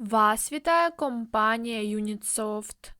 Вас вітає компанія Unitsoft.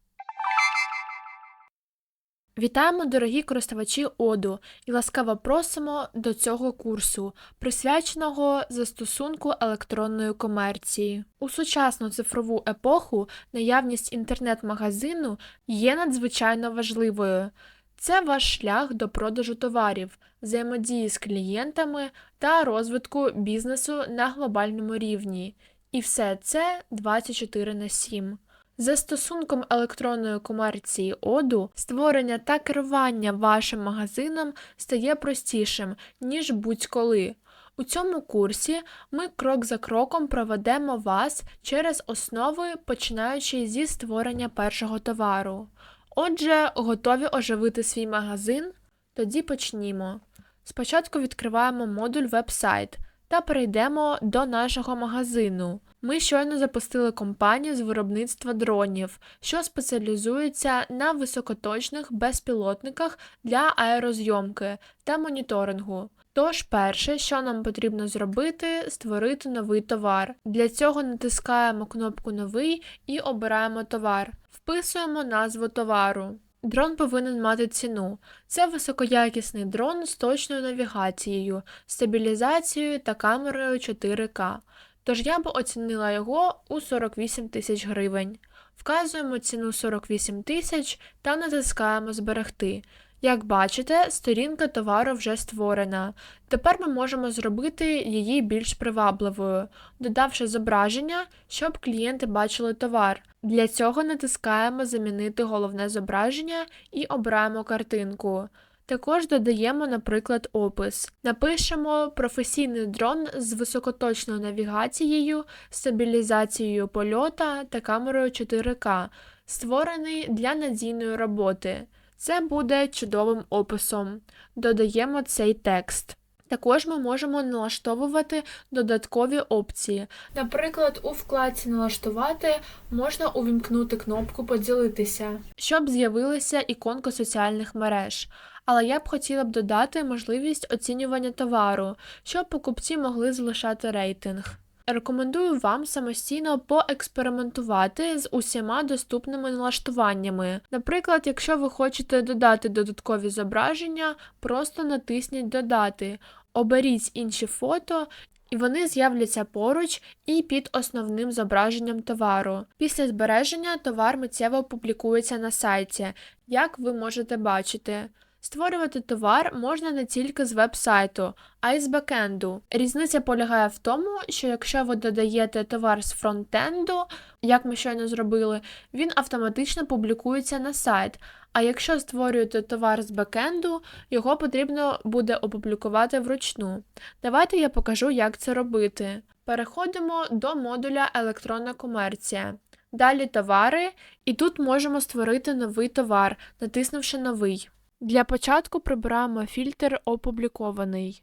Вітаємо, дорогі користувачі Оду, і ласкаво просимо до цього курсу, присвяченого застосунку електронної комерції. У сучасну цифрову епоху наявність інтернет-магазину є надзвичайно важливою. Це ваш шлях до продажу товарів, взаємодії з клієнтами та розвитку бізнесу на глобальному рівні. І все це 24 на 7. Застосунком електронної комерції Оду створення та керування вашим магазином стає простішим, ніж будь-коли. У цьому курсі ми крок за кроком проведемо вас через основи, починаючи зі створення першого товару. Отже, готові оживити свій магазин? Тоді почнімо. Спочатку відкриваємо модуль веб-сайт та перейдемо до нашого магазину. Ми щойно запустили компанію з виробництва дронів, що спеціалізується на високоточних безпілотниках для аерозйомки та моніторингу. Тож, перше, що нам потрібно зробити, створити новий товар. Для цього натискаємо кнопку Новий і обираємо товар. Вписуємо назву товару. Дрон повинен мати ціну. Це високоякісний дрон з точною навігацією, стабілізацією та камерою 4К. Тож я би оцінила його у 48 тисяч гривень. Вказуємо ціну 48 тисяч та натискаємо Зберегти. Як бачите, сторінка товару вже створена. Тепер ми можемо зробити її більш привабливою, додавши зображення, щоб клієнти бачили товар. Для цього натискаємо Замінити головне зображення і обираємо картинку. Також додаємо, наприклад, опис. Напишемо професійний дрон з високоточною навігацією, стабілізацією польота та камерою 4К, створений для надійної роботи. Це буде чудовим описом. Додаємо цей текст. Також ми можемо налаштовувати додаткові опції. Наприклад, у вкладці Налаштувати можна увімкнути кнопку Поділитися, щоб з'явилася іконка соціальних мереж. Але я б хотіла б додати можливість оцінювання товару, щоб покупці могли залишати рейтинг. Рекомендую вам самостійно поекспериментувати з усіма доступними налаштуваннями. Наприклад, якщо ви хочете додати додаткові зображення, просто натисніть Додати, оберіть інші фото. І вони з'являться поруч і під основним зображенням товару. Після збереження товар миттєво публікується на сайті, як ви можете бачити. Створювати товар можна не тільки з веб-сайту, а й з бекенду. Різниця полягає в тому, що якщо ви додаєте товар з фронтенду, як ми щойно зробили, він автоматично публікується на сайт. А якщо створюєте товар з бекенду, його потрібно буде опублікувати вручну. Давайте я покажу, як це робити. Переходимо до модуля електронна комерція. Далі товари, і тут можемо створити новий товар, натиснувши новий. Для початку прибираємо фільтр Опублікований.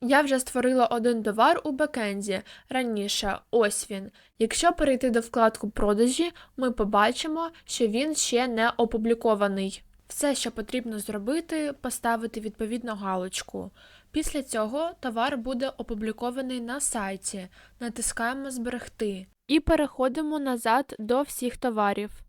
Я вже створила один товар у бекенді раніше, ось він. Якщо перейти до вкладку продажі, ми побачимо, що він ще не опублікований. Все, що потрібно зробити, поставити відповідну галочку. Після цього товар буде опублікований на сайті, натискаємо Зберегти і переходимо назад до всіх товарів.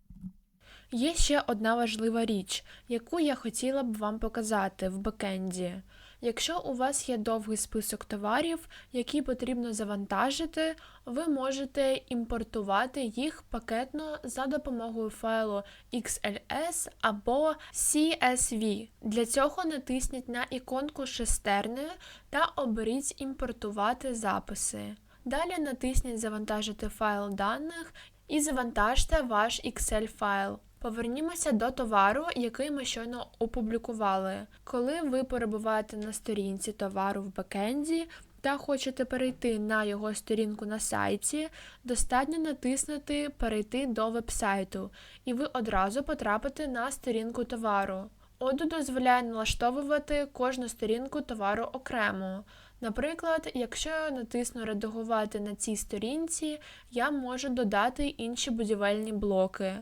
Є ще одна важлива річ, яку я хотіла б вам показати в бекенді. Якщо у вас є довгий список товарів, які потрібно завантажити, ви можете імпортувати їх пакетно за допомогою файлу XLS або CSV. Для цього натисніть на іконку шестернею та оберіть Імпортувати записи. Далі натисніть Завантажити файл даних і завантажте ваш Excel файл. Повернімося до товару, який ми щойно опублікували. Коли ви перебуваєте на сторінці товару в бекенді та хочете перейти на його сторінку на сайті, достатньо натиснути Перейти до вебсайту, і ви одразу потрапите на сторінку товару. Оду дозволяє налаштовувати кожну сторінку товару окремо. Наприклад, якщо я натисну редагувати на цій сторінці, я можу додати інші будівельні блоки.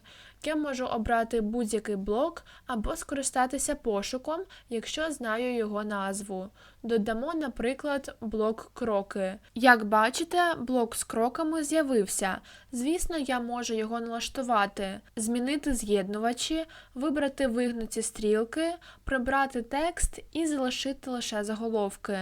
Я можу обрати будь-який блок або скористатися пошуком, якщо знаю його назву. Додамо, наприклад, блок кроки. Як бачите, блок з кроками з'явився. Звісно, я можу його налаштувати, змінити з'єднувачі, вибрати вигнуті стрілки, прибрати текст і залишити лише заголовки.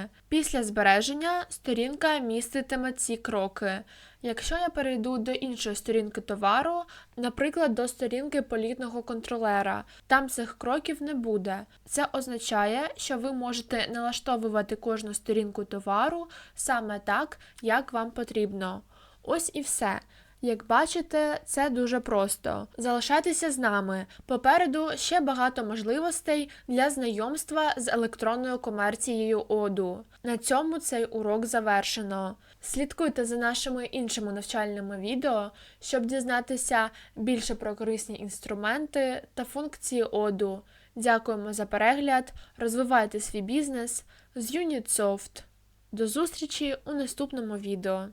Після збереження сторінка міститиме ці кроки. Якщо я перейду до іншої сторінки товару, наприклад, до сторінки політного контролера, там цих кроків не буде. Це означає, що ви можете налаштовувати кожну сторінку товару саме так, як вам потрібно. Ось і все. Як бачите, це дуже просто. Залишайтеся з нами. Попереду ще багато можливостей для знайомства з електронною комерцією Оду. На цьому цей урок завершено. Слідкуйте за нашими іншими навчальними відео, щоб дізнатися більше про корисні інструменти та функції Оду. Дякуємо за перегляд, розвивайте свій бізнес з UnitSoft. До зустрічі у наступному відео.